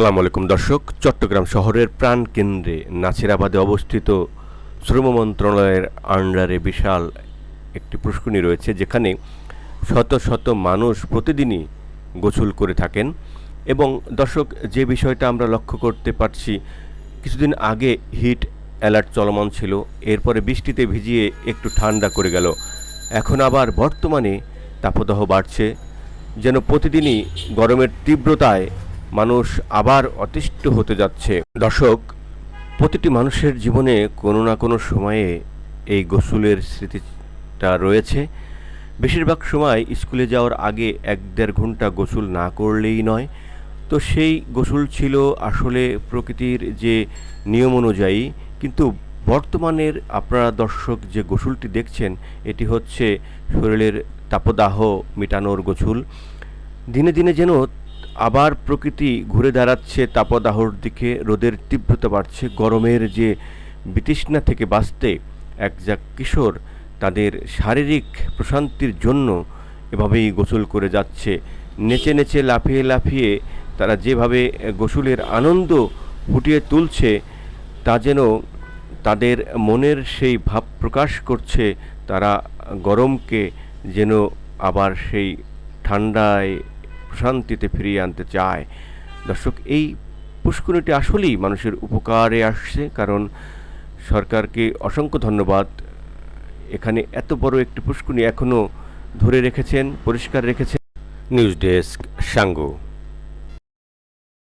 আসসালামু আলাইকুম দর্শক, চট্টগ্রাম শহরের প্রাণকেন্দ্রে নাছিরাবাদে অবস্থিত শ্রম মন্ত্রণালয়ের আন্ডারে বিশাল একটি পুষ্করণী রয়েছে, যেখানে শত শত মানুষ প্রতিদিনই গোসল করে থাকেন। এবং দর্শক, যে বিষয়টা আমরা লক্ষ্য করতে পারছি, কিছুদিন আগে হিট অ্যালার্ট চলমান ছিল, এরপরে বৃষ্টিতে ভিজিয়ে একটু ঠান্ডা করে গেল। এখন আবার বর্তমানে তাপদাহ বাড়ছে, যেন প্রতিদিনই গরমের তীব্রতায় মানুষ আবার অতিষ্ঠ হতে যাচ্ছে। দর্শক, প্রতিটি মানুষের জীবনে কোনো না কোনো সময়ে এই গোসলের স্মৃতিটা রয়েছে। বেশিরভাগ সময় স্কুলে যাওয়ার আগে এক দেড় ঘণ্টা গোসল না করলেই নয়। তো সেই গোসল ছিল আসলে প্রকৃতির যে নিয়ম অনুযায়ী, কিন্তু বর্তমানের আপনারা দর্শক যে গোসলটি দেখছেন, এটি হচ্ছে শরীরের তাপদাহ মেটানোর গোসল। দিনে দিনে যেন আবার প্রকৃতি ঘুরে দাঁড়াচ্ছে, তাপদাহর দিকে রোদের তীব্রতা বাড়ছে, গরমের যে বিতৃষ্ণা থেকে বাঁচতে এক যা কিশোর, তাদের শারীরিক প্রশান্তির জন্য এভাবেই গোসল করে যাচ্ছে। নেচে নেচে লাফিয়ে লাফিয়ে তারা যেভাবে গোসলের আনন্দ ফুটিয়ে তুলছে, তা যেন তাদের মনের সেই ভাব প্রকাশ করছে, তারা গরমকে যেন আবার সেই ঠান্ডায় প্রশান্তিতে ফিরিয়ে আনতে চায়। দর্শক, এই পুষ্করিণীটি আসলেই মানুষের উপকারে আসছে, কারণ সরকারকে অসংখ্য ধন্যবাদ। এখানে এত বড় একটি পুষ্করিণী এখনও ধরে রেখেছেন, পরিষ্কার রেখেছেন। News desk, Sangu.